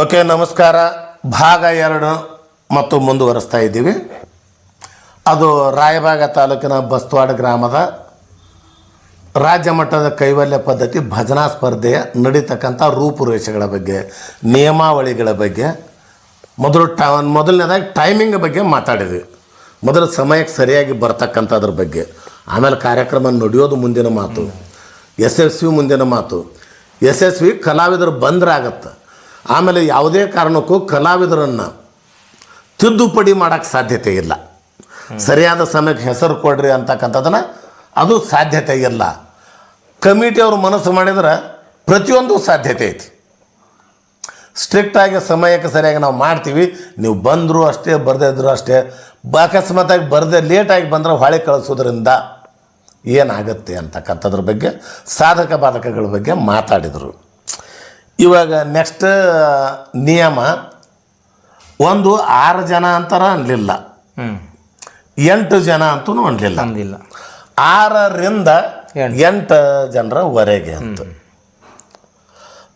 Okay, ನಮಸ್ಕಾರ. ಭಾಗ ಎರಡು ಮತ್ತು ಮುಂದುವರಿಸ್ತಾ ಇದ್ದೀವಿ. ಅದು ರಾಯಬಾಗ ತಾಲೂಕಿನ ಬಸ್ತವಾಡ ಗ್ರಾಮದ ರಾಜ್ಯ ಮಟ್ಟದ ಕೈವಲ್ಯ ಪದ್ಧತಿ, ಭಜನಾ ಸ್ಪರ್ಧೆಯ ನಡೀತಕ್ಕಂಥ ರೂಪುರೇಷೆಗಳ ಬಗ್ಗೆ, ನಿಯಮಾವಳಿಗಳ ಬಗ್ಗೆ, ಮೊದಲು ಟ, ಮೊದಲನೇದಾಗಿ ಟೈಮಿಂಗ್ ಬಗ್ಗೆ ಮಾತಾಡಿದ್ವಿ. ಮೊದಲು ಸಮಯಕ್ಕೆ ಸರಿಯಾಗಿ ಬರ್ತಕ್ಕಂಥದ್ರ ಬಗ್ಗೆ. ಆಮೇಲೆ ಕಾರ್ಯಕ್ರಮ ನಡೆಯೋದು ಮುಂದಿನ ಮಾತು ಯಶಸ್ವಿ ಮುಂದಿನ ಮಾತು. ಯಶಸ್ವಿ ಕಲಾವಿದರು ಬಂದ್ರಾಗತ್ತೆ ಆಮೇಲೆ ಯಾವುದೇ ಕಾರಣಕ್ಕೂ ಕಲಾವಿದರನ್ನು ತಿದ್ದುಪಡಿ ಮಾಡೋಕ್ಕೆ ಸಾಧ್ಯತೆ ಇಲ್ಲ. ಸರಿಯಾದ ಸಮಯಕ್ಕೆ ಹೆಸರು ಕೊಡ್ರಿ ಅಂತಕ್ಕಂಥದ್ದನ್ನು ಅದು ಸಾಧ್ಯತೆ ಇಲ್ಲ. ಕಮಿಟಿಯವರು ಮನಸ್ಸು ಮಾಡಿದ್ರೆ ಪ್ರತಿಯೊಂದು ಸಾಧ್ಯತೆ ಐತಿ. ಸ್ಟ್ರಿಕ್ಟಾಗಿ ಸಮಯಕ್ಕೆ ಸರಿಯಾಗಿ ನಾವು ಮಾಡ್ತೀವಿ. ನೀವು ಬಂದರೂ ಅಷ್ಟೇ, ಬರದೇ ಇದ್ದರೂ ಅಷ್ಟೇ, ಅಕಸ್ಮಾತಾಗಿ ಬರದೆ ಲೇಟಾಗಿ ಬಂದರೆ ಹೊಳೆ ಕಳಿಸೋದ್ರಿಂದ ಏನಾಗುತ್ತೆ ಅಂತಕ್ಕಂಥದ್ರ ಬಗ್ಗೆ ಸಾಧಕ ಬಾಧಕಗಳ ಬಗ್ಗೆ ಮಾತಾಡಿದರು. ಇವಾಗ ನೆಕ್ಸ್ಟ್ ನಿಯಮ ಒಂದು ಆರು ಜನ ಅಂತಾರ ಅನ್ನಲಿಲ್ಲ ಎಂಟು ಜನ ಅಂತೂ ಅನ್ನಲಿಲ್ಲ ಅನ್ನಲಿಲ್ಲ ಆರರಿಂದ ಎಂಟು. ಜನರವರೆಗೆ ಅಂತ.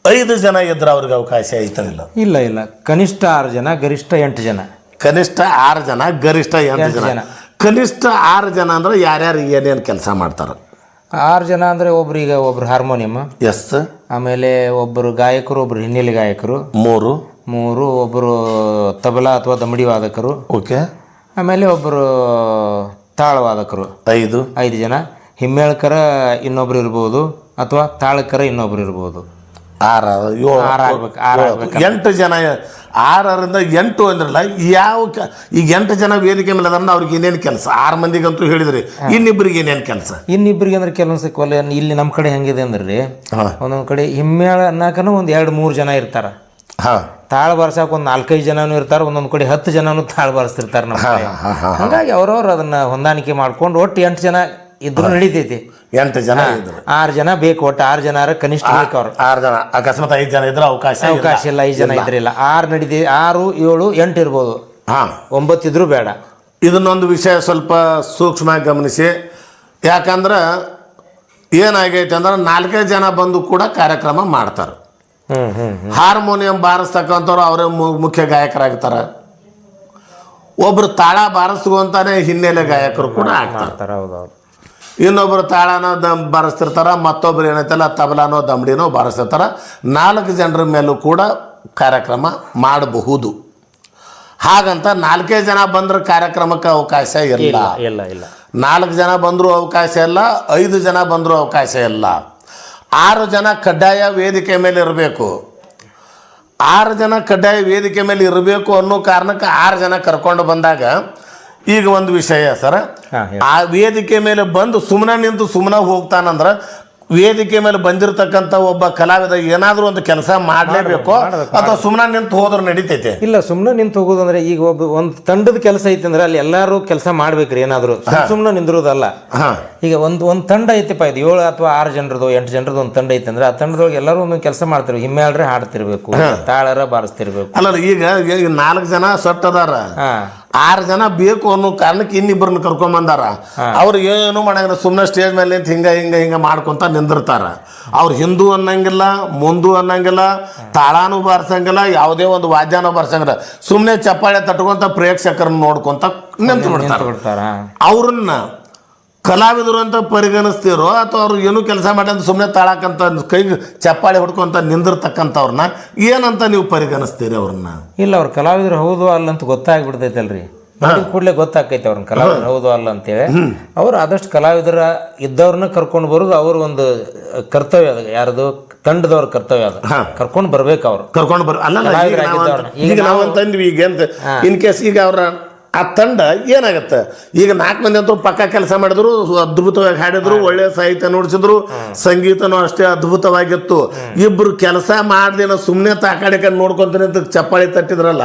ಐದು ಜನ ಇದ್ರೆ ಅವ್ರಿಗೆ ಅವಕಾಶ ಐತನಿಲ್ಲ ಇಲ್ಲ? ಇಲ್ಲ ಕನಿಷ್ಠ ಆರು ಜನ ಗರಿಷ್ಠ ಎಂಟು ಜನ. ಕನಿಷ್ಠ ಆರು ಜನ ಗರಿಷ್ಠ ಎಂಟು ಜನ. ಕನಿಷ್ಠ ಆರು ಜನ ಅಂದ್ರೆ ಯಾರ್ಯಾರು ಏನೇನು ಕೆಲಸ ಮಾಡ್ತಾರೆ? ಆರು ಜನ ಅಂದರೆ ಈಗ ಒಬ್ರು ಹಾರ್ಮೋನಿಯಂ ಎಸ್ ಆಮೇಲೆ ಒಬ್ಬರು ಗಾಯಕರು ಒಬ್ರು ಹಿನ್ನೆಲೆ ಗಾಯಕರು. ಮೂರು. ಮೂರು ಒಬ್ಬರು ತಬಲಾ ಅಥವಾ ದಮಡಿ ವಾದಕರು. ಓಕೆ ಆಮೇಲೆ ಒಬ್ಬರು ತಾಳವಾದಕರು ಐದು. ಐದು ಜನ. ಹಿಮ್ಮೇಳಕರ ಇನ್ನೊಬ್ರು ಇರ್ಬೋದು ಅಥವಾ ತಾಳಕರ ಇನ್ನೊಬ್ರು ಇರ್ಬೋದು. ಆರು ಏಳು. ಆರು ಆಗ್ಬೇಕು ಆರು ಆಗ್ಬೇಕು. ಎಂಟು ಜನ ಆರರಿಂದ ಎಂಟು ಅಂದ್ರಲ್ಲ ಯಾವ ಕ- ಈಗ ಎಂಟು ಜನ ವೇದಿಕೆ ಮೇಲೆ ಅದನ್ನ ಅವ್ರಿಗೆ ಏನೇನು ಕೆಲಸ? ಆರು ಮಂದಿಗಂತೂ ಹೇಳಿದ್ರಿ. ಇನ್ನಿಬ್ಬರಿಗೆ ಏನೇನು ಕೆಲಸ? ಇನ್ನಿಬ್ರಿಗೆ ಅಂದ್ರೆ ಕೆಲವೊಂದು ಕೊಲೆ ಇಲ್ಲಿ ನಮ್ಮ ಕಡೆ ಹೆಂಗಿದೆ ಅಂದ್ರೆ? ಒಂದೊಂದು ಕಡೆ ಹಿಮ್ಮೇಳ ಅನ್ನಾಕನು ಒಂದು ಎರಡು ಮೂರು ಜನ ಇರ್ತಾರ. ಹಾಂ. ತಾಳ ಬಾರ್ಸಕ್ಕೆ ಒಂದು ನಾಲ್ಕೈದು ಜನನೂ ಇರ್ತಾರೆ ಒಂದೊಂದು ಕಡೆ ಹತ್ತು ಜನನೂ ತಾಳ ಬಾರಿಸ್ತಿರ್ತಾರೆ ನಮ್ಮ ಹಂಗಾಗಿ ಅವ್ರವ್ರು ಅದನ್ನ ಹೊಂದಾಣಿಕೆ ಮಾಡ್ಕೊಂಡು ಒಟ್ಟು ಎಂಟು ಜನ ಇದ್ರು ನಡೀತೈತಿ. ಎಂಟು ಜನ ಇದ್ರು. ಆರು ಜನ ಬೇಕು ಒಟ್ಟು ಆರು ಜನ ಕನಿಷ್ಠ ಬೇಕು ಅವ್ರು. ಆರು ಜನ. ಅಕಸ್ಮಾತ್ ಐದು ಜನ ಇದ್ರೆ ಅವಕಾಶ. ಅವಕಾಶ ಇಲ್ಲ ಐದು ಜನ ಇದ್ರಿಲ್ಲ ಆರು ನಡೀತಿ ಆರು ಏಳು ಎಂಟು ಇರ್ಬೋದು. ಹಾಂ. ಒಂಬತ್ತು ಇದ್ರೂ ಬೇಡ. ಇದನ್ನೊಂದು ವಿಷಯ ಸ್ವಲ್ಪ ಸೂಕ್ಷ್ಮವಾಗಿ ಗಮನಿಸಿ. ಯಾಕಂದ್ರೆ ಏನಾಗೈತೆ ಅಂದ್ರೆ ನಾಲ್ಕೈದು ಜನ ಬಂದು ಕೂಡ ಕಾರ್ಯಕ್ರಮ ಮಾಡ್ತಾರೆ. ಹಾರ್ಮೋನಿಯಂ ಬಾರಿಸ್ತಕ್ಕಂಥವ್ರು ಅವರೇ ಮುಖ್ಯ ಗಾಯಕರಾಗ್ತಾರೆ. ಒಬ್ರು ತಾಳ ಬಾರಿಸ್ಕೊಂತಾನೆ ಹಿನ್ನೆಲೆ ಗಾಯಕರು ಕೂಡ ಆಗ್ತಾರೆ. ಇನ್ನೊಬ್ರು ತಾಳನೋ ದಮ್ ಬಾರಿಸ್ತಿರ್ತಾರ ಮತ್ತೊಬ್ರು ಏನೈತಲ್ಲ ತಬಲಾನೋ ದಮಡಿನೋ ಬಾರಿಸ್ತಿರ್ತಾರ. ನಾಲ್ಕು ಜನರ ಮೇಲೂ ಕೂಡ ಕಾರ್ಯಕ್ರಮ ಮಾಡಬಹುದು. ಹಾಗಂತ ನಾಲ್ಕೇ ಜನ ಬಂದ್ರೆ ಕಾರ್ಯಕ್ರಮಕ್ಕೆ ಅವಕಾಶ ಇಲ್ಲ ಇಲ್ಲ ಇಲ್ಲ. ನಾಲ್ಕು ಜನ ಬಂದರೂ ಅವಕಾಶ ಇಲ್ಲ ಐದು ಜನ ಬಂದರೂ ಅವಕಾಶ ಇಲ್ಲ. ಆರು ಜನ ಕಡ್ಡಾಯ ವೇದಿಕೆ ಮೇಲೆ ಇರಬೇಕು. ಆರು ಜನ ಕಡ್ಡಾಯ ವೇದಿಕೆ ಮೇಲೆ ಇರಬೇಕು ಅನ್ನೋ ಕಾರಣಕ್ಕೆ ಆರು ಜನ ಕರ್ಕೊಂಡು ಬಂದಾಗ ಈಗ ಒಂದು ವಿಷಯ ಸರ್. ಆ ವೇದಿಕೆ ಮೇಲೆ ಬಂದು ಸುಮ್ಮನೆ ನಿಂತು ಸುಮ್ಮನೆ ಹೋಗ್ತಾನಂದ್ರೆ ವೇದಿಕೆ ಮೇಲೆ ಬಂದಿರತಕ್ಕಂಥ ಒಬ್ಬ ಕಲಾವಿದ ಏನಾದರೂ ಒಂದು ಕೆಲಸ ಮಾಡಲೇಬೇಕು ಅಥವಾ ಸುಮ್ಮನೆ ನಿಂತು ಹೋದ್ರೆ ನಡೀತೈತೆ? ಇಲ್ಲ ಸುಮ್ಮನೆ ನಿಂತು ಹೋಗೋದಂದ್ರೆ ಈಗ ಒಬ್ಬ ಒಂದು ತಂಡದ ಕೆಲಸ ಐತೆ ಅಂದ್ರೆ ಅಲ್ಲಿ ಎಲ್ಲರೂ ಕೆಲಸ ಮಾಡ್ಬೇಕ್ರಿ ಏನಾದ್ರು. ಸುಮ್ಮನೆ ನಿಂದಿರೋದಲ್ಲ. ಈಗ ಒಂದು ಒಂದು ತಂಡ ಐತಿಪ್ಪ ಇದು ಏಳು ಅಥವಾ ಆರು ಜನರದು ಎಂಟು ಜನರದು ಒಂದು ತಂಡ ಐತೆ ಅಂದ್ರೆ ಆ ತಂಡದೊಳಗೆ ಎಲ್ಲರೂ ಒಂದೊಂದು ಕೆಲಸ ಮಾಡ್ತಿರ್ಬೇಕು. ಹಿಮ್ಮೇಳ್ರೆ ಹಾಡ್ತಿರ್ಬೇಕು ತಾಳರ ಬಾರಿಸ್ತಿರ್ಬೇಕು. ಅಲ್ಲ ಈಗ ನಾಲ್ಕು ಜನ ಸೊಟ್ಟದಾರ ಹಾ. ಆರು ಜನ ಬೇಕು ಅನ್ನೋ ಕಾರಣಕ್ಕೆ ಇನ್ನಿಬ್ಬರನ್ನ ಕರ್ಕೊಂಬಂದಾರ ಅವ್ರು ಏನು ಮಾಡಂಗಿಲ್ಲ ಸುಮ್ಮನೆ ಸ್ಟೇಜ್ ಮೇಲೆ ನಿಂತು ಹಿಂಗ ಹಿಂಗ ಹಿಂಗ ಮಾಡ್ಕೊಂತ ನಿಂದಿರ್ತಾರ. ಅವ್ರು ಹಿಂದೂ ಅನ್ನಂಗಿಲ್ಲ ಮುಂದು ಅನ್ನಂಗಿಲ್ಲ ತಾಳಾನು ಬಾರಿಸಂಗಿಲ್ಲ ಯಾವುದೇ ಒಂದು ವಾದ್ಯನೂ ಬಾರ್ಸಂಗಿಲ್ಲ. ಸುಮ್ಮನೆ ಚಪ್ಪಾಳೆ ತಟ್ಕೊಂತ ಪ್ರೇಕ್ಷಕರನ್ನ ನೋಡ್ಕೊಂತ ನಿಂತು ಬಿಡ್ತಾರ ಬಿಡ್ತಾರ ಅವ್ರನ್ನ ಕಲಾವಿದರು ಅಂತ ಪರಿಗಣಿಸ್ತಿರೋ ಅಥವಾ ಅವ್ರು ಏನೂ ಕೆಲಸ ಮಾಡಂತ ಸುಮ್ಮನೆ ತಾಳಕ್ಕಂತ ಕೈಗೆ ಚಪ್ಪಾಳೆ ಹೊಡ್ಕೊಂತ ನಿಂದಿರ್ತಕ್ಕಂಥವ್ರನ್ನ ಏನಂತ ನೀವು ಪರಿಗಣಿಸ್ತೀರಿ ಅವ್ರನ್ನ? ಇಲ್ಲ ಅವ್ರು ಕಲಾವಿದರು ಹೌದು ಅಲ್ಲ ಅಂತ ಗೊತ್ತಾಗ್ಬಿಡ್ತೈತಲ್ರಿ. ಕೂಡಲೇ ಗೊತ್ತಾಕೈತೆ ಅವ್ರನ್ನ ಕಲಾವಿದರು ಹೌದು ಅಲ್ಲ ಅಂತೇಳಿ. ಅವರು ಆದಷ್ಟು ಕಲಾವಿದರ ಇದ್ದವ್ರನ್ನ ಕರ್ಕೊಂಡು ಬರೋದು ಅವ್ರ ಒಂದು ಕರ್ತವ್ಯ ಅದು ಯಾರದು? ತಂಡದವ್ರ ಕರ್ತವ್ಯ ಅದು. ಕರ್ಕೊಂಡು ಬರ್ಬೇಕು ಅವ್ರು. ಕರ್ಕೊಂಡು ಬರ್ ಅಲ್ಲ ಈಗ ನಾವು ಅಂತ- ಈಗ ಇನ್ ಕೇಸ್ ಈಗ ಅವ್ರ ಆ ತಂಡ ಏನಾಗತ್ತೆ? ಈಗ ನಾಲ್ಕು ಮಂದಿ ಅಂತೂ ಪಕ್ಕ ಕೆಲಸ ಮಾಡಿದ್ರು ಅದ್ಭುತವಾಗಿ ಹಾಡಿದ್ರು ಒಳ್ಳೆ ಸಾಹಿತ್ಯ ನೋಡಿಸಿದ್ರು. ಸಂಗೀತನೂ ಅಷ್ಟೇ ಅದ್ಭುತವಾಗಿತ್ತು. ಇಬ್ರು ಕೆಲಸ ಮಾಡ್ದೇನ ಸುಮ್ಮನೆ ತಾಕಾಡಿಕ ನೋಡ್ಕೊಂತೀನಿ ಅಂತ ಚಪ್ಪಾಳಿ ತಟ್ಟಿದ್ರಲ್ಲ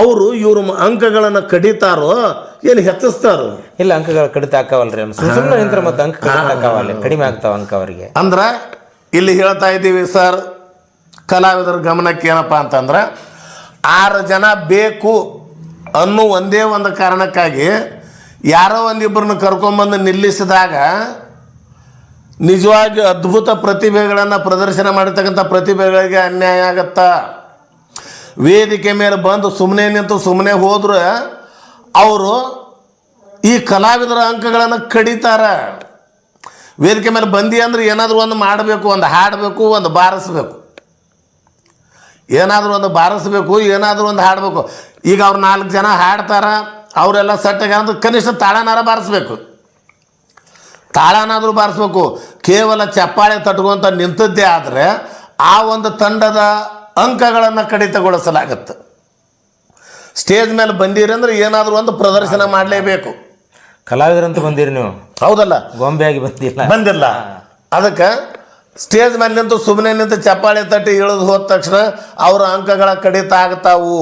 ಅವರು ಇವ್ರ ಅಂಕಗಳನ್ನ ಕಡಿತಾರೋ ಏನು ಹೆಚ್ಚಿಸ್ತಾರೋ ಇಲ್ಲ ಅಂಕಗಳು ಕಡಿತ ಹಾಕವಲ್ರಿ ಸುಮ್ ಸುಮ್ಮನೆ ನಿಂತ್ರೆ ಮತ್ತೆ ಅಂಕ ಹಾಕವಲ್ಲ ಕಡಿಮೆ ಆಗ್ತಾವ ಅಂಕ ಅವರಿಗೆ. ಅಂದ್ರೆ ಇಲ್ಲಿ ಹೇಳ್ತಾ ಇದ್ದೀವಿ ಸರ್ ಕಲಾವಿದರ ಗಮನಕ್ಕೆ ಏನಪ್ಪ ಅಂತಂದ್ರೆ ಆರು ಜನ ಬೇಕು ಅನ್ನೋ ಒಂದೇ ಒಂದು ಕಾರಣಕ್ಕಾಗಿ ಯಾರೋ ಒಂದಿಬ್ಬರನ್ನ ಕರ್ಕೊಂಬಂದು ನಿಲ್ಲಿಸಿದಾಗ ನಿಜವಾಗಿ ಅದ್ಭುತ ಪ್ರತಿಭೆಗಳನ್ನು ಪ್ರದರ್ಶನ ಮಾಡಿರ್ತಕ್ಕಂಥ ಪ್ರತಿಭೆಗಳಿಗೆ ಅನ್ಯಾಯ ಆಗತ್ತಾ? ವೇದಿಕೆ ಮೇಲೆ ಬಂದು ಸುಮ್ಮನೆ ನಿಂತು ಸುಮ್ಮನೆ ಹೋದ್ರೆ ಅವರು ಈ ಕಲಾವಿದರ ಅಂಕಗಳನ್ನು ಕಡಿತಾರೆ. ವೇದಿಕೆ ಮೇಲೆ ಬಂದಿ ಅಂದ್ರೆ ಏನಾದರೂ ಒಂದು ಮಾಡಬೇಕು, ಒಂದು ಹಾಡಬೇಕು, ಒಂದು ಬಾರಿಸ್ಬೇಕು. ಏನಾದರೂ ಒಂದು ಬಾರಿಸ್ಬೇಕು ಏನಾದರೂ ಒಂದು ಹಾಡಬೇಕು. ಈಗ ಅವ್ರು ನಾಲ್ಕು ಜನ ಹಾಡ್ತಾರೆ ಅವರೆಲ್ಲ ಸೆಟ್ಟಾಗ ಅಂದ್ರೆ ಕನಿಷ್ಠ ತಾಳನಾರ ಬಾರಿಸ್ಬೇಕು. ತಾಳನಾದರೂ ಬಾರಿಸ್ಬೇಕು. ಕೇವಲ ಚಪ್ಪಾಳೆ ತಟ್ಕೊಂತ ನಿಂತದ್ದೇ ಆದರೆ ಆ ಒಂದು ತಂಡದ ಅಂಕಗಳನ್ನು ಕಡಿತಗೊಳಿಸಲಾಗತ್ತೆ. ಸ್ಟೇಜ್ ಮೇಲೆ ಬಂದಿರಿ ಅಂದ್ರೆ ಏನಾದರೂ ಒಂದು ಪ್ರದರ್ಶನ ಮಾಡಲೇಬೇಕು. ಕಲಾವಿದರಂತ ಬಂದಿರಿ ನೀವು? ಹೌದಲ್ಲ? ಗೊಂಬೆಯಾಗಿ ಬಂದಿಲ್ಲ. ಬಂದಿಲ್ಲ. ಅದಕ್ಕೆ ಸ್ಟೇಜ್ ಮೇಲೆ ನಿಂತು ಸುಮ್ಮನೆ ನಿಂತು ಚಪ್ಪಾಳೆ ತಟ್ಟಿ ಇಳಿದು ಹೋದ ತಕ್ಷಣ ಅವರ ಅಂಕಗಳ ಕಡಿತ ಆಗ್ತಾವು.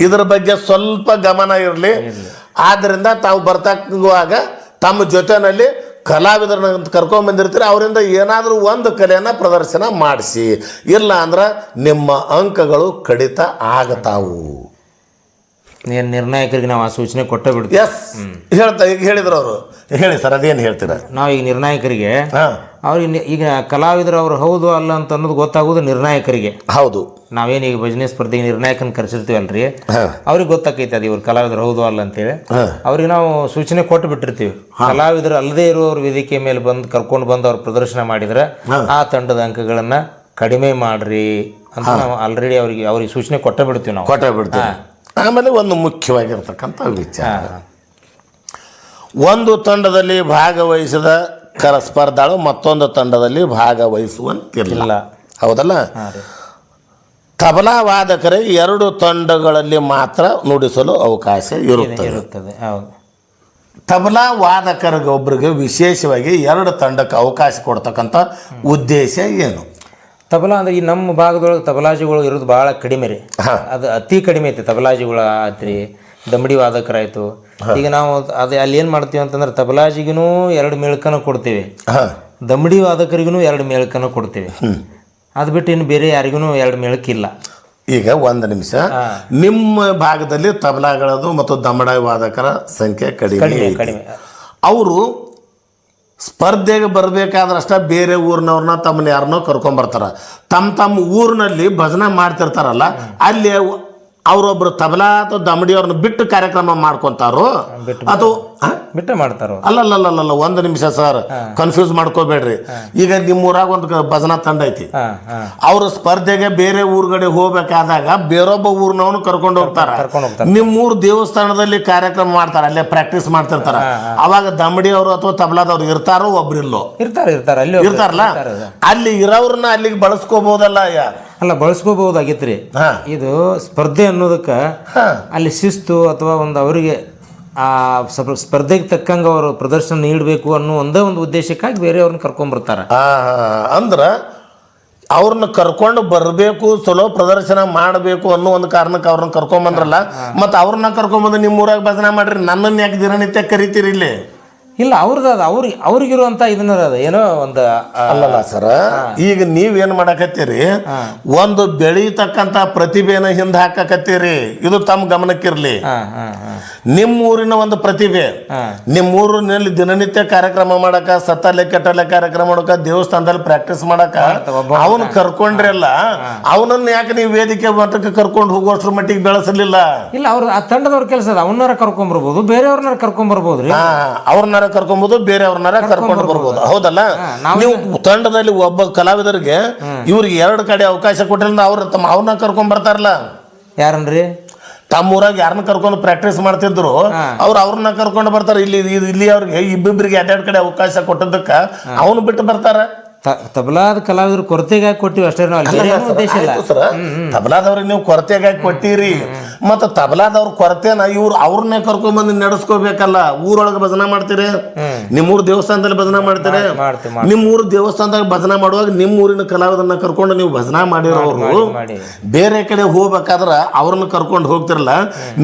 ಇದ್ರ ಬಗ್ಗೆ ಸ್ವಲ್ಪ ಗಮನ ಇರಲಿ. ಆದ್ರಿಂದ ತಾವು ಬರ್ತಾಗುವಾಗ ತಮ್ಮ ಜೊತೆನಲ್ಲಿ ಕಲಾವಿದರನ್ನ ಕರ್ಕೊಂಡ್ ಬಂದಿರ್ತೀರಿ. ಅವರಿಂದ ಏನಾದರೂ ಒಂದು ಕಲೆಯನ್ನ ಪ್ರದರ್ಶನ ಮಾಡಿಸಿ. ಇಲ್ಲ ಅಂದ್ರೆ ನಿಮ್ಮ ಅಂಕಗಳು ಕಡಿತ ಆಗತಾವು. ಏನು ನಿರ್ಣಾಯಕರಿಗೆ ನಾವು ಆ ಸೂಚನೆ ಕೊಟ್ಟೇ ಬಿಡ್ತೀವಿ. ಎಸ್ ಹೇಳ್ತಾ ಈಗ ಹೇಳಿದ್ರು ಅವರು. ಹೇಳಿ ಸರ್ ಅದೇನು ಹೇಳ್ತೀರ? ನಾವು ಈಗ ನಿರ್ಣಾಯಕರಿಗೆ ಹಾಂ. ಅವ್ರಿಗೆ ಈಗ ಕಲಾವಿದರು ಅವ್ರು ಹೌದು ಅಲ್ಲ ಅಂತ ಅನ್ನೋದು ಗೊತ್ತಾಗೋದು ನಿರ್ಣಾಯಕರಿಗೆ. ಹೌದು. ನಾವೇನು ಈಗ ಭಜನೆ ಸ್ಪರ್ಧೆಗೆ ನಿರ್ಣಾಯಕನ ಕರೆಸಿರ್ತೀವಲ್ರಿ? ಅವ್ರಿಗೆ ಗೊತ್ತಾಕೈತೆ ಅದು ಇವ್ರು ಕಲಾವಿದರು ಹೌದು ಅಲ್ಲ ಅಂತೇಳಿ. ಅವ್ರಿಗೆ ನಾವು ಸೂಚನೆ ಕೊಟ್ಟು ಬಿಟ್ಟಿರ್ತೀವಿ. ಕಲಾವಿದರು ಅಲ್ಲದೇ ಇರುವವ್ರ ವೇದಿಕೆ ಮೇಲೆ ಬಂದು ಕರ್ಕೊಂಡು ಬಂದು ಅವ್ರು ಪ್ರದರ್ಶನ ಮಾಡಿದ್ರೆ ಆ ತಂಡದ ಅಂಕಗಳನ್ನ ಕಡಿಮೆ ಮಾಡ್ರಿ ಅಂತ ನಾವು ಆಲ್ರೆಡಿ ಅವ್ರಿಗೆ ಅವ್ರಿಗೆ ಸೂಚನೆ ಕೊಟ್ಟೇ ಬಿಡ್ತೀವಿ ನಾವು. ಕೊಟ್ಟೇ ಬಿಡ್ತೀವಿ. ಆಮೇಲೆ ಒಂದು ಮುಖ್ಯವಾಗಿರ್ತಕ್ಕಂಥ ವಿಚಾರ. ಒಂದು ತಂಡದಲ್ಲಿ ಭಾಗವಹಿಸಿದ ಕರ ಸ್ಪರ್ಧಾಳು ಮತ್ತೊಂದು ತಂಡದಲ್ಲಿ ಭಾಗವಹಿಸುವಂತಿರಲಿಲ್ಲ ಹೌದಲ್ಲ? ತಬಲಾ ವಾದಕರೇ ಎರಡು ತಂಡಗಳಲ್ಲಿ ಮಾತ್ರ ನುಡಿಸಲು ಅವಕಾಶ ಇರುತ್ತದೆ. ತಬಲಾ ವಾದಕರಿಗೊಬ್ಬರಿಗೆ ವಿಶೇಷವಾಗಿ ಎರಡು ತಂಡಕ್ಕೆ ಅವಕಾಶ ಕೊಡ್ತಕ್ಕಂಥ ಉದ್ದೇಶ ಏನು? ತಬಲಾ ಅಂದ್ರೆ ಈ ನಮ್ಮ ಭಾಗದೊಳಗೆ ತಬಲಾಜಿಗಳು ಇರೋದು ಭಾಳ ಕಡಿಮೆ ರೀ. ಅದು ಅತಿ ಕಡಿಮೆ ಐತಿ ತಬಲಾಜಿಗಳು ಆತ್ರಿ ದಮಡಿ ವಾದಕರಾಯ್ತು ಈಗ ನಾವು ಅದು ಅಲ್ಲಿ ಏನು ಮಾಡ್ತೀವಿ ಅಂತಂದ್ರೆ ತಬಲಾಜಿಗೂ ಎರಡು ಮೇಳ್ಕನ ಕೊಡ್ತೀವಿ. ದಮಡಿ ವಾದಕರಿಗೂ ಎರಡು ಮೇಳ್ಕನ ಕೊಡ್ತೀವಿ. ಅದು ಬಿಟ್ಟು ಇನ್ನು ಬೇರೆ ಯಾರಿಗೂ ಎರಡು ಮೇಳಕ್ಕಿಲ್ಲ ಈಗ ಒಂದು ನಿಮಿಷ. ನಿಮ್ಮ ಭಾಗದಲ್ಲಿ ತಬಲಾಗಳದು ಮತ್ತು ದಮಡ ವಾದಕರ ಸಂಖ್ಯೆ ಕಡಿಮೆ ಕಡಿಮೆ ಅವರು ಸ್ಪರ್ಧೆಗೆ ಬರಬೇಕಾದ್ರಷ್ಟ ಬೇರೆ ಊರಿನವ್ರನ್ನ ತಮ್ಮನ್ನ ಯಾರನ್ನೋ ಕರ್ಕೊಂಬರ್ತಾರೆ. ತಮ್ಮ ತಮ್ಮ ಊರಿನಲ್ಲಿ ಭಜನೆ ಮಾಡ್ತಿರ್ತಾರಲ್ಲ ಅಲ್ಲಿ ಅವರೊಬ್ರು ತಬಲಾ ಅಥವಾ ದಮಡಿಯವ್ರನ್ನ ಬಿಟ್ಟು ಕಾರ್ಯಕ್ರಮ ಮಾಡ್ಕೊಂತಾರೋ? ಅಥವಾ? ಬಿಟ್ಟೆ ಮಾಡ್ತಾರೋ? ಅಲ್ಲಲ್ಲಲ್ಲಲ್ಲ ಒಂದು ನಿಮಿಷ ಸರ್ ಕನ್ಫ್ಯೂಸ್ ಮಾಡ್ಕೋಬೇಡ್ರಿ. ಈಗ ನಿಮ್ಮೂರಾಗ ಒಂದು ಭಜನಾ ತಂಡ ಐತಿ. ಅವ್ರ ಸ್ಪರ್ಧೆಗೆ ಬೇರೆ ಊರ್ಗಡೆ ಹೋಗ್ಬೇಕಾದಾಗ ಬೇರೊಬ್ಬ ಊರ್ನವನು ಕರ್ಕೊಂಡು ಹೋಗ್ತಾರ. ನಿಮ್ಮೂರ್ ದೇವಸ್ಥಾನದಲ್ಲಿ ಕಾರ್ಯಕ್ರಮ ಮಾಡ್ತಾರ ಅಲ್ಲೇ ಪ್ರಾಕ್ಟೀಸ್ ಮಾಡ್ತಿರ್ತಾರ. ಅವಾಗ ದಮಡಿ ಅವರು ಅಥವಾ ತಬಲಾದವ್ರು ಇರ್ತಾರೋ ಒಬ್ರಿಲ್ಲೋ? ಇರ್ತಾರ ಇರ್ತಾರೆ. ಅಲ್ಲಿ ಇರ್ತಾರಲ್ಲ. ಅಲ್ಲಿ ಇರೋರ್ನ ಅಲ್ಲಿಗೆ ಬಳಸ್ಕೋಬಹುದಲ್ಲ ಅಲ್ಲ ರೀ ಹಾಂ. ಇದು ಸ್ಪರ್ಧೆ ಅನ್ನೋದಕ್ಕೆ ಹಾಂ. ಅಲ್ಲಿ ಶಿಸ್ತು ಅಥವಾ ಒಂದು ಅವರಿಗೆ ಆ ಸ್ಪ- ಸ್ಪರ್ಧೆಗೆ ತಕ್ಕಂಗೆ ಅವರು ಪ್ರದರ್ಶನ ನೀಡಬೇಕು ಅನ್ನೋ ಒಂದೇ ಒಂದು ಉದ್ದೇಶಕ್ಕಾಗಿ ಬೇರೆಯವ್ರನ್ನ ಕರ್ಕೊಂಬರ್ತಾರೆ ಆ, ಅಂದ್ರೆ ಅವ್ರನ್ನ ಕರ್ಕೊಂಡು ಬರಬೇಕು ಚಲೋ ಪ್ರದರ್ಶನ ಮಾಡಬೇಕು ಅನ್ನೋ ಒಂದು ಕಾರಣಕ್ಕೆ ಅವ್ರನ್ನ ಕರ್ಕೊಂಬಂದ್ರಲ್ಲ ಮತ್ತು ಅವ್ರನ್ನ ಕರ್ಕೊಂಬಂದು ನಿಮ್ಮ ಊರಾಗ ಭಜನೆ ಮಾಡ್ರಿ ನನ್ನನ್ನು ಯಾಕೆ ದಿನನಿತ್ಯ ಕರಿತೀರಿ ಇಲ್ಲಿ? ಇಲ್ಲ ಅವ್ರದ್ದು ಅದು ಅವ್ರಿಗೆ ಅವ್ರಿಗಿರುವಂಥ ಇದನ್ನ ಅದ ಏನೋ ಒಂದು ಅಲ್ಲಲ್ಲ ಸರ ಈಗ ನೀವೇನು ಮಾಡಕತ್ತೀರಿ? ಒಂದು ಬೆಳೀತಕ್ಕಂತ ಪ್ರತಿಭೆನ ಹಿಂದೆ ಹಾಕಕತ್ತೀರಿ. ಇದು ತಮ್ಮ ಗಮನಕ್ಕಿರ್ಲಿ. ನಿಮ್ಮ ಊರಿನ ಒಂದು ಪ್ರತಿಭೆ. ನಿಮ್ಮ ಊರಿನಲ್ಲಿ ದಿನನಿತ್ಯ ಕಾರ್ಯಕ್ರಮ ಮಾಡಕ ಸತ್ತಲೆ ಕೆಟ್ಟಲೆ ಕಾರ್ಯಕ್ರಮ ಮಾಡಕ ದೇವಸ್ಥಾನದಲ್ಲಿ ಪ್ರಾಕ್ಟೀಸ್ ಮಾಡಕ ಅವನು ಕರ್ಕೊಂಡ್ರಲ್ಲ ಅವನನ್ನ ಯಾಕೆ ನೀವು ವೇದಿಕೆ ಮಟ್ಟಕ್ಕೆ ಕರ್ಕೊಂಡು ಹೋಗೋಷ್ಟ್ರ ಮಟ್ಟಿಗೆ ಬೆಳೆಸಲಿಲ್ಲ? ಇಲ್ಲ ಅವ್ರ ಆ ತಂಡದವ್ರ ಕೆಲಸ ಅದ ಅವನ್ನಾರ ಕರ್ಕೊಂಡ್ಬರ್ಬೋದು ಬೇರೆಯವ್ರನ್ನ ಕರ್ಕೊಂಡ್ಬರ್ಬೋದು ರೀ ಅವ್ರನ್ನಾರ ಕರ್ಕೊಂಬೋದು ಬೇರೆಯವ್ರನ್ನಾರ ಕರ್ಕೊಂಡು ಬರ್ಬೋದು. ಹೌದಲ್ಲ? ನೀವು ತಂಡದಲ್ಲಿ ಒಬ್ಬ ಕಲಾವಿದರಿಗೆ ಇವ್ರಿಗೆ ಎರಡು ಕಡೆ ಅವಕಾಶ ಕೊಟ್ಟಿಲ್ಲ ಅವ್ರ ತಮ್ಮ ಅವ್ರನ್ನ ಕರ್ಕೊಂಡ್ ಬರ್ತಾರಲ್ಲ? ಯಾರನ್ರಿ? ತಮ್ಮ ಊರಾಗ ಯಾರನ್ನ ಕರ್ಕೊಂಡು ಪ್ರಾಕ್ಟೀಸ್ ಮಾಡ್ತಿದ್ರು ಅವ್ರು ಅವ್ರನ್ನ ಕರ್ಕೊಂಡು ಬರ್ತಾರೆ. ಇಲ್ಲಿ ಇಲ್ಲಿ ಅವ್ರಿಗೆ ಇಬ್ಬಿಬ್ರಿಗೆ ಎರಡೆರಡು ಕಡೆ ಅವಕಾಶ ಕೊಟ್ಟದಕ್ಕ ಅವನು ಬಿಟ್ಟು ಬರ್ತಾರ. ತಬಲಾದ ಕಲಾವಿದ್ರ ಕೊರತೆಗಾಗಿ ಕೊಟ್ಟಿವಿ ಅಷ್ಟೇ ನಾವು ತಬಲಾದವ್ರಿಗೆ ನೀವು ಕೊರತೆಗಾಗಿ ಕೊಟ್ಟಿರಿ. ಮತ್ತು ತಬಲಾದವ್ರ ಕೊರತೆನ ಇವ್ರು ಅವ್ರನ್ನೇ ಕರ್ಕೊಂಡ್ಬಂದು ನಡೆಸ್ಕೋಬೇಕಲ್ಲ. ಊರೊಳಗೆ ಭಜನೆ ಮಾಡ್ತೀರಿ? ನಿಮ್ಮೂರ್ ದೇವಸ್ಥಾನದಲ್ಲಿ ಭಜನೆ ಮಾಡ್ತೀರಿ? ನಿಮ್ಮೂರ ನಿಮ್ಮ ಊರು ದೇವಸ್ಥಾನದಾಗ ಭಜನೆ ಮಾಡುವಾಗ ನಿಮ್ಮ ಊರಿನ ಕಲಾವಿದನ್ನ ಕರ್ಕೊಂಡು ನೀವು ಭಜನೆ ಮಾಡಿರೋರು. ಮಾಡಿ ಬೇರೆ ಕಡೆ ಹೋಗ್ಬೇಕಾದ್ರ ಅವ್ರನ್ನ ಕರ್ಕೊಂಡು ಹೋಗ್ತಿರಲ್ಲ.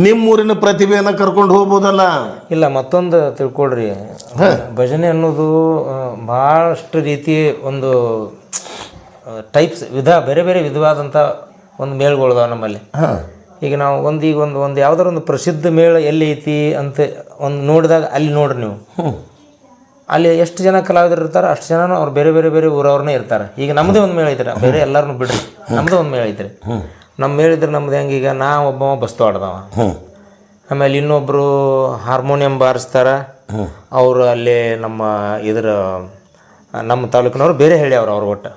ನಿಮ್ಮ ಊರಿನ ಪ್ರತಿಭೆಯನ್ನ ಕರ್ಕೊಂಡು ಹೋಗ್ಬೋದಲ್ಲ. ಇಲ್ಲ ಮತ್ತೊಂದು ತಿಳ್ಕೊಳ್ರಿ. ಭಜನೆ ಅನ್ನೋದು ಭಾಳಷ್ಟು ರೀತಿ ಒಂದು ಟೈಪ್ಸ್ ವಿಧ ಬೇರೆ ಬೇರೆ ವಿಧವಾದಂಥ ಒಂದು ಮೇಳಗಳಿದಾವೆ ನಮ್ಮಲ್ಲಿ. ಈಗ ನಾವು ಒಂದು ಈಗ ಒಂದು ಒಂದು ಯಾವ್ದಾರ ಒಂದು ಪ್ರಸಿದ್ಧ ಮೇಳ ಎಲ್ಲಿ ಐತಿ ಅಂತ ಒಂದು ನೋಡಿದಾಗ ಅಲ್ಲಿ ನೋಡ್ರಿ ನೀವು. ಅಲ್ಲಿ ಎಷ್ಟು ಜನ ಕಲಾವಿದರು ಇರ್ತಾರೆ ಅಷ್ಟು ಜನ ಅವ್ರು ಬೇರೆ ಬೇರೆ ಬೇರೆ ಊರವ್ರನ್ನೇ ಇರ್ತಾರೆ. ಈಗ ನಮ್ಮದೇ ಒಂದು ಮೇಳ ಐತ್ರಿ ಬೇರೆ ಎಲ್ಲರನ್ನು ಬಿಡ್ರಿ. ನಮ್ಮದೇ ಒಂದು ಮೇಳ ಐತ್ರಿ. ನಮ್ಮ ಮೇಳಿದ್ರೆ ನಮ್ದು ಹೆಂಗೆ ಈಗ ನಾ ಒಬ್ಬ ಬಸ್ತು ಆಡ್ದವ ಆಮೇಲೆ ಇನ್ನೊಬ್ಬರು ಹಾರ್ಮೋನಿಯಂ ಬಾರಿಸ್ತಾರ. ಅವರು ಅಲ್ಲಿ ನಮ್ಮ ಇದ್ರ ನಮ್ಮ ತಾಲೂಕಿನವ್ರು ಬೇರೆ ಹೇಳ್ಯಾವ್ರು ಅವ್ರು ಒಟ್ಟು.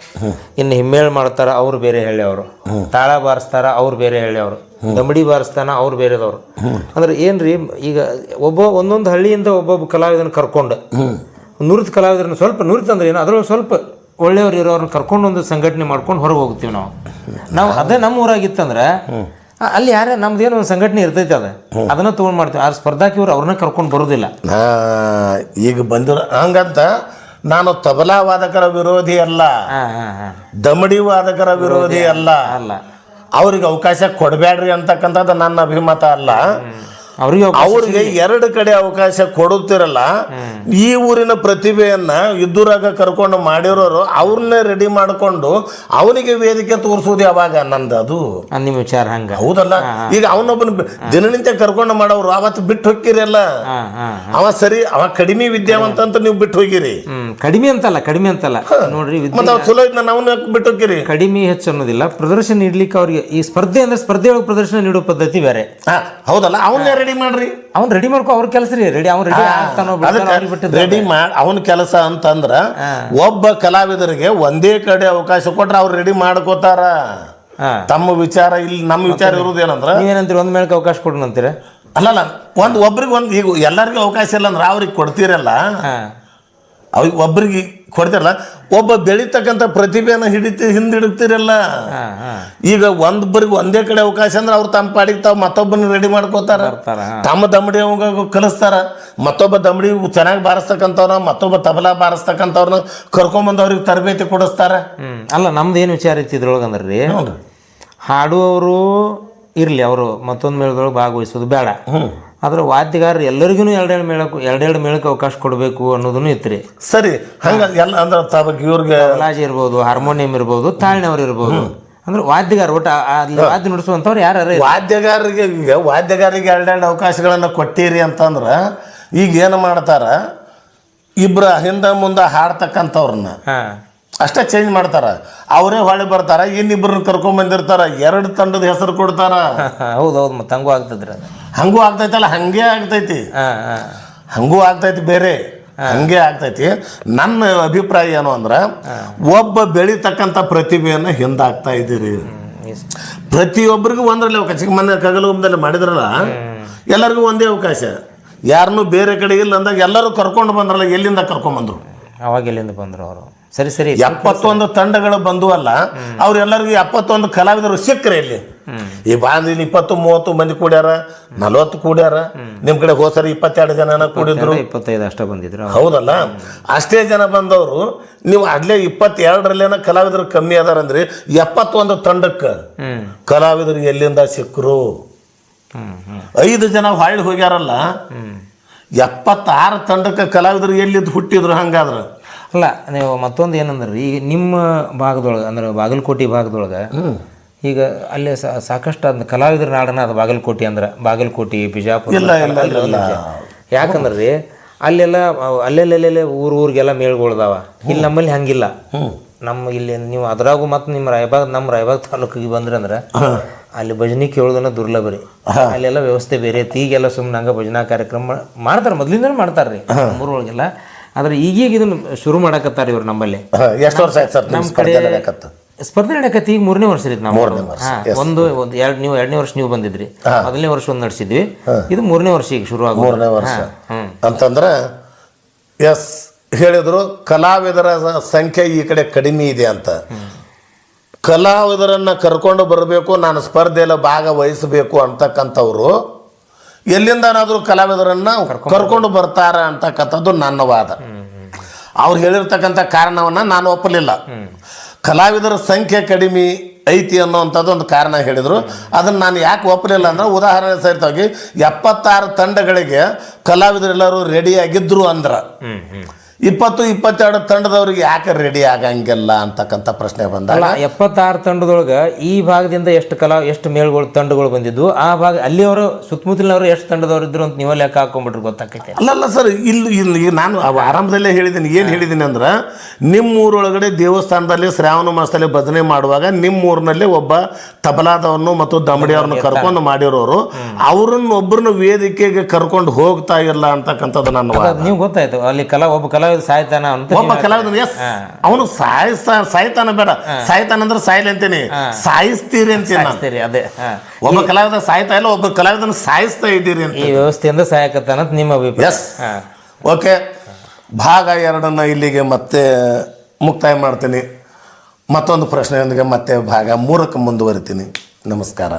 ಇನ್ನು ಹಿಮ್ಮೇಳು ಮಾಡ್ತಾರ ಅವ್ರು ಬೇರೆ ಹೇಳ್ಯಾವ್ರು. ತಾಳ ಬಾರಿಸ್ತಾರ ಅವ್ರು ಬೇರೆ ಹೇಳ್ಯಾವ್ರು. ದಮಡಿ ಬಾರಿಸ್ತಾನ ಅವ್ರು ಬೇರೆದವ್ರು. ಅಂದ್ರೆ ಏನ್ರಿ ಈಗ ಒಬ್ಬ ಒಂದೊಂದು ಹಳ್ಳಿಯಿಂದ ಒಬ್ಬೊಬ್ಬ ಕಲಾವಿದನ ಕರ್ಕೊಂಡು ನುರಿತ ಕಲಾವಿದರನ್ನ ಸ್ವಲ್ಪ ನುರಿತ ಅಂದ್ರೆ ಏನು ಅದ್ರೊಳಗೆ ಸ್ವಲ್ಪ ಒಳ್ಳೆಯವ್ರು ಇರೋರನ್ನ ಕರ್ಕೊಂಡು ಒಂದು ಸಂಘಟನೆ ಮಾಡ್ಕೊಂಡು ಹೊರಗೆ ಹೋಗ್ತೀವಿ ನಾವು. ನಾವು ಅದೇ ನಮ್ಮ ಊರಾಗಿತ್ತಂದ್ರೆ ಅಲ್ಲಿ ಯಾರೇ ನಮ್ದೇನೋ ಒಂದು ಸಂಘಟನೆ ಇರ್ತೈತೆ ಅದು. ಅದನ್ನ ತೊಗೊಂಡು ಮಾಡ್ತೀವಿ. ಆ ಸ್ಪರ್ಧಾಕಿ ಇವ್ರು ಅವ್ರನ್ನ ಕರ್ಕೊಂಡು ಬರೋದಿಲ್ಲ. ಈಗ ಬಂದಿರೋ ಹಂಗಂತ ನಾನು ತಬಲಾ ವಾದಕರ ವಿರೋಧಿ ಅಲ್ಲ. ದಮಡಿ ವಾದಕರ ವಿರೋಧಿ ಅಲ್ಲ. ಅಲ್ಲ. ಅವ್ರಿಗೆ ಅವಕಾಶ ಕೊಡಬೇಡ್ರಿ ಅಂತಕ್ಕಂಥದ್ದು ನನ್ನ ಅಭಿಮತ ಅಲ್ಲ. ಅವ್ರಿಗೆ ಎರಡು ಕಡೆ ಅವಕಾಶ ಕೊಡುತ್ತಿರಲ್ಲ. ಈ ಊರಿನ ಪ್ರತಿಭೆಯನ್ನ ಇದ್ದೂರಾಗ ಕರ್ಕೊಂಡು ಮಾಡಿರೋರು ಅವ್ರನ್ನೇ ರೆಡಿ ಮಾಡಿಕೊಂಡು ಅವನಿಗೆ ವೇದಿಕೆ ತೋರಿಸೋದು ಯಾವಾಗ? ನಂದು ಅದು. ನಿಮ್ಮ ವಿಚಾರ ಹಂಗ. ಹೌದಲ್ಲ? ಈಗ ಅವನೊಬ್ಬನ ದಿನನಿತ್ಯ ಕರ್ಕೊಂಡು ಮಾಡೋರು ಅವತ್ತು ಬಿಟ್ಟು ಹೋಗಿರಲ್ಲ ಅವ ಸರಿ ಅವ ಕಡಿಮೆ ವಿದ್ಯಾವಂತ ಅಂತ ನೀವು ಬಿಟ್ಟು ಹೋಗಿರಿ. ಕಡಿಮೆ ಅಂತಲ್ಲ ಕಡಿಮೆ ಅಂತಲ್ಲ. ನೋಡ್ರಿ ಮತ್ತೆ ಚಲೋ ಇದ್ನ ನಾವು ಬಿಟ್ಟು ಹೋಗಿರಿ ಕಡಿಮೆ ಹೆಚ್ಚು ಅನ್ನೋದಿಲ್ಲ. ಪ್ರದರ್ಶನ ನೀಡ್ಲಿಕ್ಕೆ ಅವ್ರಿಗೆ ಈ ಸ್ಪರ್ಧೆ ಅಂದ್ರೆ ಸ್ಪರ್ಧೆಯೊಳಗೆ ಪ್ರದರ್ಶನ ನೀಡೋ ಪದ್ಧತಿ ಬೇರೆ. ಹೌದಲ್ಲ? ಅವನ್ನೇ ರೆಡಿ ಮಾಡ್ರಿ. ಅವ್ನು ರೆಡಿ ಮಾಡ್ಕೊ ಅವ್ರ ಕೆಲಸ ರೀ. ರೆಡಿ ಅವ್ನು ರೆಡಿ ಆಗ್ತಾನೋ ರೆಡಿ ಮಾಡಿ ಅವನ ಕೆಲಸ ಅಂತಂದ್ರ ಒಬ್ಬ ಕಲಾವಿದರಿಗೆ ಒಂದೇ ಕಡೆ ಅವಕಾಶ ಕೊಟ್ರೆ ಅವ್ರು ರೆಡಿ ಮಾಡ್ಕೋತಾರ. ತಮ್ಮ ವಿಚಾರ ಇಲ್ಲಿ ನಮ್ಮ ವಿಚಾರ ಇರುವುದೇನಂದ್ರ ನೀವೇನಂತೀರಿ? ಒಂದ್ ಮೇಳಕ್ಕೆ ಅವಕಾಶ ಕೊಡೋಣ ಅಂತೀರ ಅಲ್ಲಲ್ಲ ಒಂದ್ ಒಬ್ರಿಗೆ ಒಂದ್ ಈಗ ಎಲ್ಲರಿಗೂ ಅವಕಾಶ ಇಲ್ಲ ಅಂದ್ರೆ ಅವ್ರಿಗೆ ಕೊಡ್ತೀರಲ್ಲ? ಅವ್ರಿಗೆ ಒಬ್ರಿಗೆ ಕೊಡ್ತಿರಲ್ಲ? ಒಬ್ಬ ಬೆಳೀತಕ್ಕಂಥ ಪ್ರತಿಭೆಯನ್ನು ಹಿಡಿತಿ ಹಿಂದಿಡುತ್ತೀರಲ್ಲ ಈಗ ಒಂದೊಬ್ಬರಿಗೆ ಒಂದೇ ಕಡೆ ಅವಕಾಶ ಅಂದ್ರೆ ಅವ್ರು ತಮ್ಮ ಪಾಡಿಗೆ ತಾವು ಮತ್ತೊಬ್ಬನ ರೆಡಿ ಮಾಡ್ಕೋತಾರ ತಮ್ಮ ದಮಡಿ ಅವಾಗ ಕಲಿಸ್ತಾರ. ಮತ್ತೊಬ್ಬ ದಮಡಿ ಚೆನ್ನಾಗಿ ಬಾರಿಸ್ತಕ್ಕಂಥವ್ರ ಮತ್ತೊಬ್ಬ ತಬಲಾ ಬಾರಿಸ್ತಕ್ಕಂಥವ್ರನ್ನ ಕರ್ಕೊಂಬಂದು ಅವ್ರಿಗೆ ತರಬೇತಿ ಕೊಡಿಸ್ತಾರ. ಅಲ್ಲ ನಮ್ದು ಏನು ವಿಚಾರ ಇತ್ತು ಇದ್ರೊಳಗೆ ಅಂದ್ರೆ ರೀ ನೋಡ್ರಿ ಹಾಡುವವರು ಇರಲಿ ಅವರು ಮತ್ತೊಂದು ಮೇಳದೊಳಗೆ ಭಾಗವಹಿಸೋದು ಬೇಡ. ಆದ್ರೆ ವಾದ್ಯಗಾರರು ಎಲ್ಲರಿಗೂ ಎರಡೆರಡು ಮೇಳಕ್ಕೆ ಎರಡೆರಡು ಮೇಳಕ್ಕೆ ಅವಕಾಶ ಕೊಡಬೇಕು ಅನ್ನೋದನ್ನು ಇತ್ತು ರೀ ಸರಿ ಹಂಗ ಎಲ್ಲ ಅಂದ್ರೆ ತಬಕ್ ಇವ್ರಿಗೆ ಕಲಾಜಿ ಇರ್ಬೋದು ಹಾರ್ಮೋನಿಯಂ ಇರ್ಬೋದು ತಾಳ್ನವ್ರು ಇರ್ಬೋದು. ಅಂದ್ರೆ ವಾದ್ಯಗಾರ ಒಟ್ಟು ವಾದ್ಯ ನುಡಿಸುವಂಥವ್ರು ಯಾರು ವಾದ್ಯಗಾರರಿಗೆ ಈಗ ವಾದ್ಯಗಾರರಿಗೆ ಎರಡೆರಡು ಅವಕಾಶಗಳನ್ನ ಕೊಟ್ಟಿರಿ ಅಂತಂದ್ರೆ ಈಗ ಏನು ಮಾಡ್ತಾರೆ? ಇಬ್ಬರ ಹಿಂದೆ ಮುಂದೆ ಹಾಡ್ತಕ್ಕಂಥವ್ರನ್ನ ಹಾಂ. ಅಷ್ಟೇ ಚೇಂಜ್ ಮಾಡ್ತಾರೆ. ಅವರೇ ಹೊಳೆ ಬರ್ತಾರೆ ಇನ್ನಿಬ್ಬರನ್ನ ಕರ್ಕೊಂಬಂದಿರ್ತಾರೆ ಎರಡು ತಂಡದ ಹೆಸರು ಕೊಡ್ತಾರೆ. ಹೌದು ಹೌದು ಮತ್ತೆ ಹಂಗೂ ಆಗ್ತದ್ರಿ ಹಂಗೂ ಆಗ್ತೈತಲ್ಲ ಹಂಗೆ ಆಗ್ತೈತಿ. ಹಂಗೂ ಆಗ್ತೈತಿ ಬೇರೆ. ಹಂಗೆ ಆಗ್ತೈತಿ. ನನ್ನ ಅಭಿಪ್ರಾಯ ಏನು ಅಂದ್ರೆ ಒಬ್ಬ ಬೆಳೀತಕ್ಕಂಥ ಪ್ರತಿಭೆಯನ್ನು ಹಿಂದಾಗ್ತಾ ಇದ್ದೀರಿ. ಪ್ರತಿಯೊಬ್ಬರಿಗೂ ಒಂದರಲ್ಲಿ ಅವಕಾಶ. ಮೊನ್ನೆ ಕಗಲಗುಂಬದಲ್ಲಿ ಮಾಡಿದ್ರಲ್ಲ ಎಲ್ಲರಿಗೂ ಒಂದೇ ಅವಕಾಶ. ಯಾರನ್ನೂ ಬೇರೆ ಕಡೆ ಇಲ್ಲ ಅಂದಾಗ ಎಲ್ಲರೂ ಕರ್ಕೊಂಡು ಬಂದ್ರಲ್ಲ ಎಲ್ಲಿಂದ ಕರ್ಕೊಂಡ್ ಬಂದ್ರು? ಅವಾಗ ಎಲ್ಲಿಂದ ಬಂದರು ಅವರು? ಸರಿ ಸರಿ ಎಪ್ಪತ್ತೊಂದು ತಂಡಗಳು ಬಂದುವಲ್ಲ ಅವ್ರೆಲ್ಲರಿಗೂ ಎಪ್ಪತ್ತೊಂದು ಕಲಾವಿದರು ಸಿಕ್ಕರೆ ಇಲ್ಲಿ. ಈ ಬಾಂಧಿನ ಇಪ್ಪತ್ತು ಮೂವತ್ತು ಮಂದಿ ಕೂಡ್ಯಾರ ನಲವತ್ತು ಕೂಡ್ಯಾರ ನಿಮ್ ಕಡೆ ಹೋಸರಿ ಇಪ್ಪತ್ತೆರಡು ಜನ ಕೂಡಿದ್ರು. ಇಪ್ಪತ್ತೈದು ಅಷ್ಟೇ ಬಂದಿದ್ರು. ಹೌದಲ್ಲ? ಅಷ್ಟೇ ಜನ ಬಂದವರು ನೀವು ಅಡ್ಲೇ ಇಪ್ಪತ್ತೆರಡರಲ್ಲೇನ ಕಲಾವಿದರು ಕಮ್ಮಿ ಅದಾರಂದ್ರಿ ಎಪ್ಪತ್ತೊಂದು ತಂಡಕ್ಕೆ ಕಲಾವಿದರು ಎಲ್ಲಿಂದ ಸಿಕ್ಕರು? ಐದು ಜನ ಹೊಳ್ಳಿ ಹೋಗ್ಯಾರಲ್ಲ ಎಪ್ಪತ್ತಾರು ತಂಡಕ್ಕೆ ಕಲಾವಿದರು ಎಲ್ಲಿದ್ದು ಹುಟ್ಟಿದ್ರು ಹಂಗಾದ್ರೆ? ಅಲ್ಲ ನೀವು ಮತ್ತೊಂದು ಏನಂದ್ರೆ ಈಗ ನಿಮ್ಮ ಭಾಗದೊಳಗೆ ಅಂದ್ರೆ ಬಾಗಲಕೋಟೆ ಭಾಗದೊಳಗೆ ಈಗ ಅಲ್ಲೇ ಸಾಕಷ್ಟು ಅದ್ ಕಲಾವಿದರ ನಾಡನ ಅದು ಬಾಗಲಕೋಟೆ ಅಂದ್ರೆ ಬಾಗಲಕೋಟೆ ಬಿಜಾಪುರ. ಯಾಕಂದ್ರೆ ರೀ ಅಲ್ಲೆಲ್ಲ ಅಲ್ಲೆಲ್ಲೆಲ್ಲೆಲ್ಲೇ ಊರು ಊರಿಗೆಲ್ಲ ಮೇಳ್ಗೊಳ್ದಾವ. ಇಲ್ಲಿ ನಮ್ಮಲ್ಲಿ ಹಂಗಿಲ್ಲ. ನಮ್ಮ ಇಲ್ಲಿ ನೀವು ಅದ್ರಾಗೂ ಮತ್ತು ನಿಮ್ಮ ರಾಯಬಾಗ್ ನಮ್ಮ ರಾಯಬಾಗ್ ತಾಲೂಕಿಗೆ ಬಂದ್ರೆ ಅಂದ್ರೆ ಅಲ್ಲಿ ಭಜನೆ ಕೇಳೋದನ್ನ ದುರ್ಲಭ ರೀ. ಅಲ್ಲೆಲ್ಲ ವ್ಯವಸ್ಥೆ ಬೇರೆ ಐತಿ. ಈಗೆಲ್ಲ ಸುಮ್ಮನೆ ಹಂಗೆ ಭಜನಾ ಕಾರ್ಯಕ್ರಮ ಮಾಡ್ತಾರೆ ಮೊದ್ಲಿಂದನೂ ಮಾಡ್ತಾರೆ ರೀ ನಮ್ಮೂರೊಳಗೆಲ್ಲ. ಆದ್ರೆ ಈಗೀಗ ಇದನ್ನ ಶುರು ಮಾಡಕತ್ತಾರ ಇವ್ರು ನಮ್ಮಲ್ಲಿ. ಎಷ್ಟು ವರ್ಷ ಆಯ್ತು ಸರ್ ನಮ್ಮ ಸ್ಪರ್ಧೆ ನಡೆಯಕತ್ತ? ಸ್ಪರ್ಧೆ ನಡೆಯಕತ್ತಿ ಈಗ ಮೂರನೇ ವರ್ಷ ರೀ ನಾವು ಒಂದು ಒಂದು ಎರಡು ನೀವು ಎರಡನೇ ವರ್ಷ ನೀವು ಬಂದಿದ್ರಿ. ಮೊದಲನೇ ವರ್ಷ ಒಂದು ನಡೆಸಿದ್ವಿ. ಇದು ಮೂರನೇ ವರ್ಷ ಈಗ ಶುರು ಆಗ ಮೂರನೇ ವರ್ಷ. ಅಂತಂದ್ರೆ ಎಸ್ ಹೇಳಿದ್ರು ಕಲಾವಿದರ ಸಂಖ್ಯೆ ಈ ಕಡೆ ಕಡಿಮೆ ಇದೆ ಅಂತ. ಕಲಾವಿದರನ್ನ ಕರ್ಕೊಂಡು ಬರಬೇಕು ನಾನು ಸ್ಪರ್ಧೆಯಲ್ಲಿ ಭಾಗವಹಿಸಬೇಕು ಅಂತಕ್ಕಂಥವ್ರು ಎಲ್ಲಿಂದನಾದ್ರೂ ಕಲಾವಿದರನ್ನ ಕರ್ಕೊಂಡು ಬರ್ತಾರ ಅಂತಕ್ಕಂಥದ್ದು ನನ್ನ ವಾದ. ಅವ್ರು ಹೇಳಿರ್ತಕ್ಕಂಥ ಕಾರಣವನ್ನ ನಾನು ಒಪ್ಪಲಿಲ್ಲ. ಕಲಾವಿದರ ಸಂಖ್ಯೆ ಕಡಿಮೆ ಐತಿ ಅನ್ನೋವಂಥದ್ದು ಒಂದು ಕಾರಣ ಹೇಳಿದರು. ಅದನ್ನು ನಾನು ಯಾಕೆ ಒಪ್ಪಲಿಲ್ಲ ಅಂದ್ರೆ ಉದಾಹರಣೆ ಸಹಿತವಾಗಿ ಎಪ್ಪತ್ತಾರು ತಂಡಗಳಿಗೆ ಕಲಾವಿದರೆಲ್ಲರೂ ರೆಡಿಯಾಗಿದ್ದರು ಅಂದ್ರೆ. ಇಪ್ಪತ್ತು ಇಪ್ಪತ್ತೆರಡು ತಂಡದವ್ರಿಗೆ ಯಾಕೆ ರೆಡಿ ಆಗಂಗಿಲ್ಲ ಅಂತಕ್ಕಂಥ ಪ್ರಶ್ನೆ ಬಂದ ಎಪ್ಪತ್ತಾರು ತಂಡದೊಳಗೆ ಈ ಭಾಗದಿಂದ ಎಷ್ಟು ಕಲಾ ಎಷ್ಟು ಮೇಳಗಳು ತಂಡಗಳು ಬಂದಿದ್ದು ಆ ಭಾಗ ಅಲ್ಲಿಯವರು ಸುತ್ತಮುತ್ತಲಿನವರು ಎಷ್ಟು ತಂಡದವ್ರು ಇದ್ರು ಅಂತ ನೀವು ಲೆಕ್ಕ ಹಾಕೊಂಡ್ಬಿಟ್ರೆ ಗೊತ್ತಾಕೈತೆ ಅಲ್ಲಲ್ಲ ಸರ್ ಇಲ್ಲಿ ಇಲ್ಲಿ ನಾನು ಆರಂಭದಲ್ಲೇ ಹೇಳಿದ್ದೀನಿ ಏನು ಹೇಳಿದ್ದೀನಿ ಅಂದ್ರೆ ನಿಮ್ಮ ಊರೊಳಗಡೆ ದೇವಸ್ಥಾನದಲ್ಲಿ ಶ್ರಾವಣ ಮಾಸದಲ್ಲಿ ಭಜನೆ ಮಾಡುವಾಗ ನಿಮ್ಮ ಊರಿನಲ್ಲಿ ಒಬ್ಬ ತಬಲಾದವನ್ನು ಮತ್ತು ದಮಡಿಯವ್ರನ್ನ ಕರ್ಕೊಂಡು ಮಾಡಿರೋರು ಅವ್ರನ್ನ ಒಬ್ಬರನ್ನ ವೇದಿಕೆಗೆ ಕರ್ಕೊಂಡು ಹೋಗ್ತಾ ಇಲ್ಲ ಅಂತಕ್ಕಂಥದ್ದು ನಾನು. ನೀವು ಗೊತ್ತಾಯ್ತು ಅಲ್ಲಿ ಕಲಾ ಒಬ್ಬ ಕಲಾವಿದ ಸಾಯ್ತಾನ ಅಂತ ಒಬ್ಬ ಕಲಾವಿದ ಎಸ್ ಅವನು ಸಾಯಿಸ್ತಾ ಸಾಯ್ತಾನ ಬೇಡ. ಸಾಯ್ತಾನ ಅಂದ್ರೆ ಸಾಯ್ಲಿ ಅಂತೀನಿ. ಸಾಯಿಸ್ತೀರಿ ಅಂತೀನಿ ನಾನು. ಸರಿ ಅದೇ. ಹಾ. ಒಬ್ಬ ಕಲಾವಿದ ಸಾಯ್ತಾ ಇಲ್ಲ ಒಬ್ಬ ಕಲಾವಿದನ ಸಾಯಿಸ್ತಾ ಇದ್ದೀರಿ ಅಂತ ಈ ವ್ಯವಸ್ಥೆಯಿಂದ ಸಾಯಕತ್ತಾನ ಅಂತ ನಿಮ್ಮ ಅಭಿಪ್ರಾಯ. ಎಸ್ ಹಾ. ಓಕೆ ಭಾಗ ಎರಡನ್ನ ಇಲ್ಲಿಗೆ ಮತ್ತೆ ಮುಕ್ತಾಯ ಮಾಡ್ತೀನಿ. ಮತ್ತೊಂದು ಪ್ರಶ್ನೆಯೊಂದಿಗೆ ಮತ್ತೆ ಭಾಗ ಮೂರಕ್ಕೆ ಮುಂದುವರಿತೀನಿ. ನಮಸ್ಕಾರ.